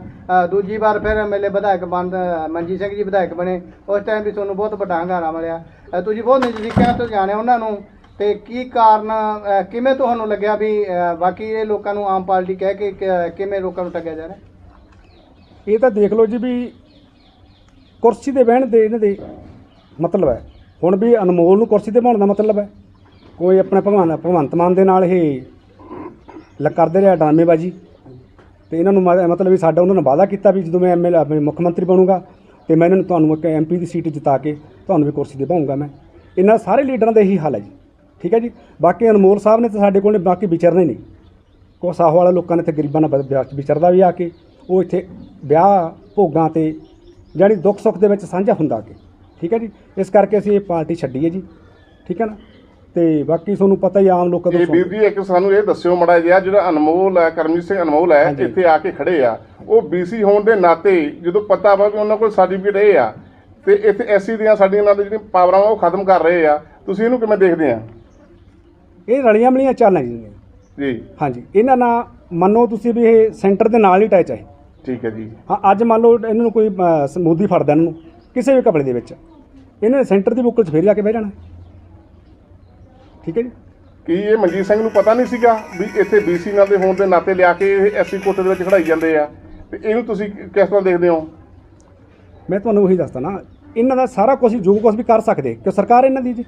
ਦੂਜੀ ਵਾਰ ਫਿਰ ਐਮਐਲਏ ਵਿਧਾਇਕ ਬੰਦ ਮਨਜੀਤ ਸਿੰਘ ਜੀ ਵਿਧਾਇਕ ਬਣੇ। ਉਸ ਟਾਈਮ ਵੀ ਤੁਹਾਨੂੰ ਬਹੁਤ ਵੱਡਾ ਹੰਗਾਰਾ ਮਿਲਿਆ। ਤੁਸੀਂ ਬਹੁਤ ਨਜ਼ਦੀਕਾਂ ਤੋਂ ਜਾਣਿਆ ਉਹਨਾਂ ਨੂੰ। ਤੇ ਕੀ ਕਾਰਨ ਅ, ਕਿਵੇਂ ਤੁਹਾਨੂੰ ਲੱਗਿਆ ਵੀ ਅ, ਬਾਕੀ ਇਹ ਲੋਕਾਂ ਨੂੰ ਆਮ ਪਾਰਟੀ ਕਹਿ ਕੇ ਕਿ- ਕਿਵੇਂ ਲੋਕਾਂ ਨੂੰ ਟੱਗਿਆ ਜਾ ਰਿਹਾ? ਇਹ ਤਾਂ ਦੇਖ ਲਓ ਜੀ ਵੀ ਕੁਰਸੀ ਦੇ ਬਹਿਣ ਦੇ ਇਹਨਾਂ ਦੇ ਮਤਲਬ ਹੈ। ਹੁਣ ਵੀ ਅਨਮੋਲ ਨੂੰ ਕੁਰਸੀ ਤੇ ਬਹਾਉਣ ਦਾ ਮਤਲਬ ਹੈ। ਕੋਈ ਆਪਣੇ ਭਗਵਾਨ ਭਗਵੰਤ ਮਾਨ ਦੇ ਨਾਲ ਇਹ ਲ ਕਰਦੇ ਰਿਹਾ ਡਰਾਮੇਬਾਜੀ। ਤੇ ਇਹਨਾਂ ਨੂੰ ਮ- ਮਤਲਬ ਵੀ ਸਾਡਾ ਉਹਨਾਂ ਨੇ ਵਾਅਦਾ ਕੀਤਾ ਵੀ ਜਦੋਂ ਮੈਂ ਐਮਐਲ ਆਪਣੇ ਮੁੱਖ ਮੰਤਰੀ ਬਣੂੰਗਾ ਤੇ ਮੈਂ ਇਹਨਾਂ ਨੂੰ ਤੁਹਾਨੂੰ ਇੱਕ ਐਮਪੀ ਦੀ ਸੀਟ ਜਿਤਾ ਕੇ ਤੁਹਾਨੂੰ ਵੀ ਕੁਰਸੀ ਤੇ ਬਹਾਉਂਗਾ ਮੈਂ। ਇਹਨਾਂ ਸਾਰੇ ਲੀਡਰਾਂ ਦਾ ਇਹੀ ਹਾਲ ਹੈ ਜੀ। ਠੀਕ ਹੈ ਜੀ? ਬਾਕੀ ਅਨਮੋਲ ਸਾਹਿਬ ਨੇ ਤਾਂ ਸਾਡੇ ਕੋਲ ਨੇ ਬਾਕੀ ਵਿਚਰਨਾ ਨਹੀਂ। ਕੋ ਸਾਹੋ ਵਾਲੇ ਲੋਕਾਂ ਨੇ ਤੇ ਗਰੀਬਾਂ ਨਾਲ ਵਿਚਰਦਾ ਵੀ ਆ ਕੇ ਉਹ ਇੱਥੇ ਵਿਆਹ ਭੋਗਾਂ ਤੇ ਜਾਣੀ ਦੁੱਖ ਸੁੱਖ ਦੇ ਵਿੱਚ ਸਾਂਝਾ ਹੁੰਦਾ ਕਿ ਠੀਕ ਹੈ ਜੀ? ਇਸ ਕਰਕੇ ਅਸੀਂ ਇਹ ਪਾਰਟੀ ਛੱਡੀ ਹੈ ਜੀ। ਠੀਕ ਹੈ ਨਾ? ਤੇ ਬਾਕੀ ਤੁਹਾਨੂੰ ਪਤਾ ਹੀ ਆਮ ਲੋਕਾਂ ਤੋਂ ਇਹ ਜੀ ਇੱਕ ਸਾਨੂੰ ਇਹ ਦੱਸਿਓ ਮੜਾ ਜਿਹਾ ਜਿਹੜਾ ਅਨਮੋਲ ਹੈ ਕਰਮਜੀਤ ਸਿੰਘ ਅਨਮੋਲ ਹੈ। ਇੱਥੇ ਆ ਕੇ ਖੜੇ ਆ। ਉਹ ਬੀਸੀ ਹੋਣ ਦੇ ਨਾਤੇ ਜਦੋਂ ਪਤਾ ਵਾ ਵੀ ਉਹਨਾਂ ਕੋਲ ਸਰਟੀਫਿਕੇਟ ਇਹ ਆ ਤੇ ਇੱਥੇ ਐਸਸੀ ਦੀਆਂ ਸਾਡੀਆਂ ਨਾਲ ਜਿਹੜੀਆਂ ਪਾਵਰਾਂ ਉਹ ਖਤਮ ਕਰ ਰਹੇ ਆ। ਤੁਸੀਂ ਇਹਨੂੰ ਕਿਵੇਂ ਦੇਖਦੇ ਆ? ਇਹ ਰਲੀਆਂ ਮਲੀਆਂ ਚਾਲਾਂ ਜੀ ਨੇ। ਜੀ। ਹਾਂਜੀ ਇਹਨਾਂ ਨਾਲ ਮੰਨੋ ਤੁਸੀਂ ਵੀ ਇਹ ਸੈਂਟਰ ਦੇ ਨਾਲ ਹੀ ਟੈਚ ਹੈ। ਠੀਕ ਹੈ ਜੀ। ਹਾਂ ਅੱਜ ਮੰਨ ਲਓ ਇਹਨਾਂ ਨੂੰ ਕੋਈ ਅ, ਸ- ਮੋਦੀ ਫੜਦਾ ਇਹਨਾਂ ਨੂੰ ਕਿਸੇ ਵੀ ਕਪੜੇ ਦੇ ਵਿੱਚ। ਇਹਨਾਂ ਨੇ ਸੈਂਟਰ ਦੀ ਬੁੱਕਲ 'ਚ ਫੇਰ ਜਾ ਕੇ ਬਹਿ ਜਾਣਾ। ਠੀਕ ਹੈ ਜੀ? ਕੀ ਇਹ ਮਨਜੀਤ ਸਿੰਘ ਨੂੰ ਪਤਾ ਨਹੀਂ ਸੀਗਾ ਵੀ ਇੱਥੇ ਬੀਸੀ ਨਾਲ ਦੇ ਹੋਣ ਦੇ ਨਾਤੇ ਲਿਆ ਕੇ ਇਹ ਐਸਸੀ ਕੋਟੇ ਦੇ ਵਿੱਚ ਖੜਾਈ ਜਾਂਦੇ ਆ? ਤੇ ਇਹਨੂੰ ਤੁਸੀਂ ਕਿਸ ਤਰ੍ਹਾਂ ਦੇਖਦੇ ਹੋ? ਮੈਂ ਤੁਹਾਨੂੰ ਉਹੀ ਦੱਸਦਾ ਨਾ ਇਹਨਾਂ ਦਾ ਸਾਰਾ ਕੁਝ ਜੋ ਕੁਝ ਵੀ ਕਰ ਸਕਦੇ ਕਿ ਸਰਕਾਰ ਇਹਨਾਂ ਦੀ ਜੀ?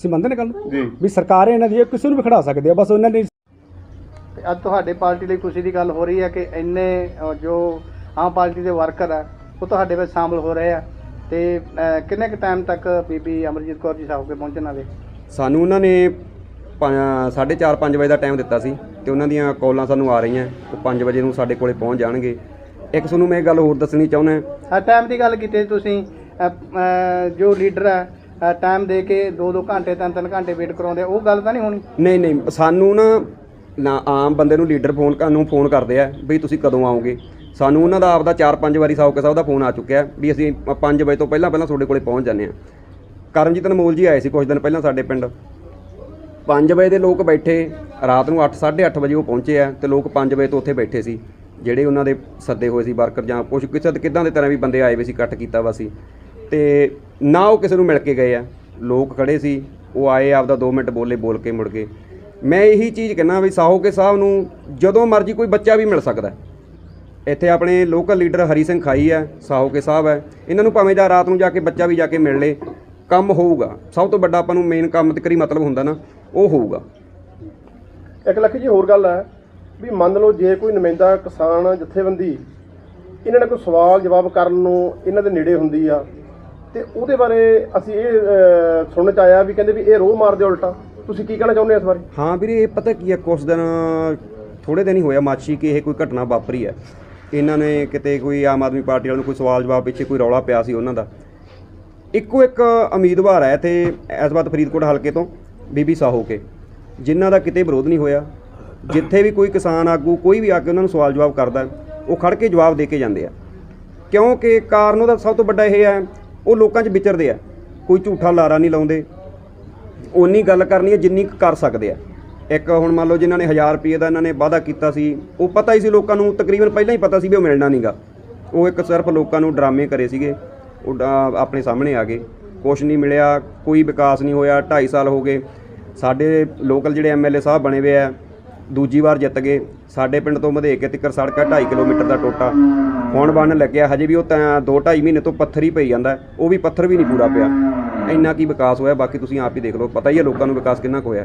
ਤੁਸੀਂ ਮੰਨਦੇ ਨੇ ਗੱਲ? ਨੂੰ? ਜੀ। ਵੀ ਸਰਕਾਰ ਇਹਨਾਂ ਦੀ ਹੈ, ਕਿਸੇ ਨੂੰ ਵੀ ਖੜਾ ਸਕਦੇ ਆ ਬਸ ਉਹਨਾਂ ਨੇ ਤੇ ਅੱਜ ਤੁਹਾਡੇ ਪਾਰਟੀ ਲਈ ਖੁਸ਼ੀ ਦੀ ਗੱਲ ਹੋ ਰਹੀ ਹੈ ਕਿ ਇੰਨੇ ਅ, ਜੋ ਆਮ ਪਾਰਟੀ ਦੇ ਵਰਕਰ ਆ ਉਹ ਤੁਹਾਡੇ ਵਿੱਚ ਸ਼ਾਮਲ ਹੋ ਰਹੇ ਆ। ਤੇ ਅ, ਕਿੰਨੇ ਕੁ ਟਾਈਮ ਤੱਕ ਬੀਬੀ ਅਮਰਜੀਤ ਕੌਰ ਜੀ ਸਾਹਿਬ ਕੇ ਪਹੁੰਚਣ ਵਾਲੇ? ਸਾਨੂੰ ਉਹਨਾਂ ਨੇ 4:30 5 ਵਜੇ ਦਾ ਟਾਈਮ ਦਿੱਤਾ ਸੀ ਤੇ ਉਹਨਾਂ ਦੀਆਂ ਕਾਲਾਂ ਸਾਨੂੰ ਆ ਰਹੀਆਂ ਉਹ 5 ਵਜੇ ਨੂੰ ਸਾਡੇ ਕੋਲੇ ਪਹੁੰਚ ਜਾਣਗੇ। ਇੱਕ ਤੁਹਾਨੂੰ ਮੈਂ ਇਹ ਗੱਲ ਹੋਰ ਦੱਸਣੀ ਚਾਹੁੰਦਾ। ਆ ਟਾਈਮ ਦੀ ਗੱਲ ਕੀਤੀ ਤੁਸੀਂ ਅ, ਅ, ਜੋ ਲੀਡਰ ਹੈ ਟਾਈਮ ਦੇ ਕੇ 2-2 ਘੰਟੇ 3-3 ਘੰਟੇ ਵੇਟ ਕਰਾਉਂਦੇ ਆ, ਉਹ ਗੱਲ ਤਾਂ ਨਹੀਂ ਹੋਣੀ? ਨਹੀਂ ਨਹੀਂ ਸਾਨੂੰ ਨਾ ਨਾ ਆਮ ਬੰਦੇ ਨੂੰ ਲੀਡਰ ਫੋਨ ਨੂੰ ਫੋਨ ਕਰਦੇ ਆ ਵੀ ਤੁਸੀਂ ਕਦੋਂ ਆਓਗੇ। ਸਾਨੂੰ ਉਹਨਾਂ ਦਾ ਆਪਦਾ 4-5 ਵਾਰੀ ਸਾਊਕੇ ਸਾਹਿਬ ਦਾ ਫੋਨ ਆ ਚੁੱਕਿਆ ਵੀ ਅਸੀਂ 5 ਵਜੇ ਤੋਂ ਪਹਿਲਾਂ ਪਹਿਲਾਂ ਤੁਹਾਡੇ ਕੋਲੇ ਪਹੁੰਚ ਜਾਂਦੇ ਆ। ਕਰਮਜੀਤ ਅਨਮੋਲ ਜੀ ਆਏ ਸੀ ਕੁਝ ਦਿਨ ਪਹਿਲਾਂ ਸਾਡੇ ਪਿੰਡ। 5 ਵਜੇ ਦੇ ਲੋਕ ਬੈਠੇ ਰਾਤ ਨੂੰ 8 8:30 ਵਜੇ ਉਹ ਪਹੁੰਚੇ ਆ ਤੇ ਲੋਕ 5 ਵਜੇ ਤੋਂ ਉੱਥੇ ਬੈਠੇ ਸੀ। ਜਿਹੜੇ ਉਹਨਾਂ ਦੇ ਸੱਦੇ ਹੋਏ ਸੀ ਵਰਕਰ ਜਾਂ ਕੁਝ ਕਿਸੇ ਕਿਦਾਂ ਦੇ ਤਰ੍ਹਾਂ ਵੀ ਬੰਦੇ ਆਏ ਵੇ ਸੀ ਇਕੱਠ ਕੀਤਾ ਵਾ ਸੀ। ਤੇ ਨਾ ਉਹ ਕਿਸੇ ਨੂੰ ਮਿਲ ਕੇ ਗਏ ਆ। ਲੋਕ ਖੜੇ ਸੀ, ਉਹ ਆਏ ਆਪਦਾ 2 ਮਿੰਟ ਬੋਲੇ, ਬੋਲ ਕੇ ਮੁੜ ਗਏ। ਮੈਂ ਇਹੀ ਚੀਜ਼ ਕਹਿੰਦਾ ਵੀ ਸਾਹੋਕੇ ਸਾਹਿਬ ਨੂੰ ਜਦੋਂ ਮਰਜ਼ੀ ਕੋਈ ਬੱਚਾ ਵੀ ਮਿਲ ਸਕਦਾ। ਇੱਥੇ ਆਪਣੇ ਲੋਕਲ ਲੀਡਰ ਹਰੀ ਸਿੰਘ ਖਾਈ ਹੈ ਸਾਹੋਕੇ ਸਾਹਿਬ ਹੈ ਇਹਨਾਂ ਨੂੰ ਭਾਵੇਂ ਜਾਂ ਰਾਤ ਨੂੰ ਜਾ ਕੇ ਬੱਚਾ ਵੀ ਜਾ ਕੇ ਮਿਲ ਲੇ, ਕੰਮ ਹੋਊਗਾ। ਸਭ ਤੋਂ ਵੱਡਾ ਆਪਾਂ ਨੂੰ ਮੇਨ ਕੰਮ ਤੇ ਕਰੀ ਮਤਲਬ ਹੁੰਦਾ ਨਾ, ਉਹ ਹੋਊਗਾ। ਇੱਕ ਲੱਖ ਜੀ ਹੋਰ ਗੱਲ ਹੈ ਵੀ ਮੰਨ ਲਓ ਜੇ ਕੋਈ ਨੁਮਾਇੰਦਾ ਕਿਸਾਨ, ਜਥੇਬੰਦੀ, ਇਹਨਾਂ ਨੇ ਕੋਈ ਸਵਾਲ ਜਵਾਬ ਕਰਨ ਨੂੰ ਇਹਨਾਂ ਦੇ ਨੇੜੇ ਹੁੰਦੀ ਆ ਤੇ ਉਹਦੇ ਬਾਰੇ ਅਸੀਂ ਇਹ ਅਹ, ਸੁਣਨ ਚ ਆਇਆ ਵੀ ਕਹਿੰਦੇ ਵੀ ਇਹ ਰੋਹ ਮਾਰਦੇ ਉਲਟਾ। ਤੁਸੀਂ ਕੀ ਕਹਿਣਾ ਚਾਹੁੰਦੇ ਹੋ ਇਸ ਬਾਰੇ? ਹਾਂ ਵੀਰੇ ਇਹ ਪਤਾ ਕੀ ਹੈ ਕੁਛ ਦਿਨ ਥੋੜੇ ਦਿਨ ਹੀ ਹੋਇਆ ਮਾਛੀ ਕਿ ਇਹ ਕੋਈ ਘਟਨਾ ਵਾਪਰੀ ਹੈ ਇਹਨਾਂ ਨੇ ਕਿਤੇ ਕੋਈ ਆਮ ਆਦਮੀ ਪਾਰਟੀ ਵਾਲਿਆਂ ਨੂੰ ਕੋਈ ਸਵਾਲ ਜਵਾਬ ਪਿੱਛੇ ਕੋਈ ਰੌਲਾ ਪਿਆ ਸੀ ਉਹਨਾਂ ਦਾ। ਇੱਕੋ ਇੱਕ ਉਮੀਦਵਾਰ ਹੈ ਤੇ ਇਸ ਵਾਰ ਫਰੀਦਕੋਟ ਹਲਕੇ ਤੋਂ ਬੀਬੀ ਸਾਹੋ ਕੇ। ਜਿਨ੍ਹਾਂ ਦਾ ਕਿਤੇ ਵਿਰੋਧ ਨਹੀਂ ਹੋਇਆ। ਜਿੱਥੇ ਵੀ ਕੋਈ ਕਿਸਾਨ ਆਗੂ ਕੋਈ ਵੀ ਆ ਕੇ ਉਹਨਾਂ ਨੂੰ ਸਵਾਲ ਜਵਾਬ ਕਰਦਾ ਉਹ ਖੜ ਕੇ ਜਵਾਬ ਦੇ ਕੇ ਜਾਂਦੇ ਆ। ਕਿਉਂਕਿ ਕਾਰਨ ਉਹਦਾ ਸਭ ਤੋਂ ਵੱਡਾ ਇਹ ਹੈ ਉਹ ਲੋਕਾਂ 'ਚ ਵਿਚਰਦੇ ਆ। ਕੋਈ ਝੂਠਾ ਲਾਰਾ ਨਹੀਂ ਲਾਉਂਦੇ। ਉਨੀ ਗੱਲ ਕਰਨੀ ਹੈ ਜਿੰਨੀ ਕਰ ਸਕਦੇ ਆ। ਇੱਕ ਹੁਣ ਮੰਨ ਲਓ ਜਿਨ੍ਹਾਂ ਨੇ 1000 ਰੁਪਏ ਦਾ ਇਹਨਾਂ ਨੇ ਵਾਅਦਾ ਕੀਤਾ ਸੀ, ਉਹ ਪਤਾ ਹੀ ਸੀ ਲੋਕਾਂ ਨੂੰ, ਤਕਰੀਬਨ ਪਹਿਲਾਂ ਹੀ ਪਤਾ ਸੀ ਵੀ ਉਹ ਮਿਲਣਾ ਨਹੀਂਗਾ ਉਹ ਇੱਕ ਸਿਰਫ ਲੋਕਾਂ ਨੂੰ ਡਰਾਮੇ ਕਰੇ ਸੀਗੇ। ਉਹ ਡਾ- ਆਪਣੇ ਸਾਹਮਣੇ ਆ ਗਏ। ਕੁਛ ਨਹੀਂ ਮਿਲਿਆ, ਕੋਈ ਵਿਕਾਸ ਨਹੀਂ ਹੋਇਆ 2.5 ਸਾਲ ਹੋ ਗਏ। ਸਾਡੇ ਲੋਕਲ ਜਿਹੜੇ ਐਮਐਲਏ ਸਾਹਿਬ ਬਣੇ ਹੋਏ ਆ ਦੂਜੀ ਵਾਰ ਜਿੱਤ ਗਏ। ਸਾਡੇ ਪਿੰਡ ਤੋਂ ਮਧੇਕੇ ਤੱਕ ਸੜਕ ਹੈ 2.5 ਕਿਲੋਮੀਟਰ ਦਾ ਟੋਟਾ। ਹੁਣ ਬਣਨ ਲੱਗਿਆ। ਹਜੇ ਵੀ ਉਹ ਤਾਂ 2.5 ਮਹੀਨੇ ਤੋਂ ਪੱਥਰ ਹੀ ਪਈ ਜਾਂਦਾ। ਉਹ ਵੀ ਪੱਥਰ ਵੀ ਨਹੀਂ ਪੂਰਾ ਪਿਆ। ਇੰਨਾ ਕੀ ਵਿਕਾਸ ਹੋਇਆ? ਬਾਕੀ ਤੁਸੀਂ ਆਪ ਹੀ ਦੇਖ ਲਓ। ਪਤਾ ਹੀ ਹੈ ਲੋਕਾਂ ਨੂੰ ਵਿਕਾਸ ਕਿੰਨਾ ਕੁ ਹੋਇਆ।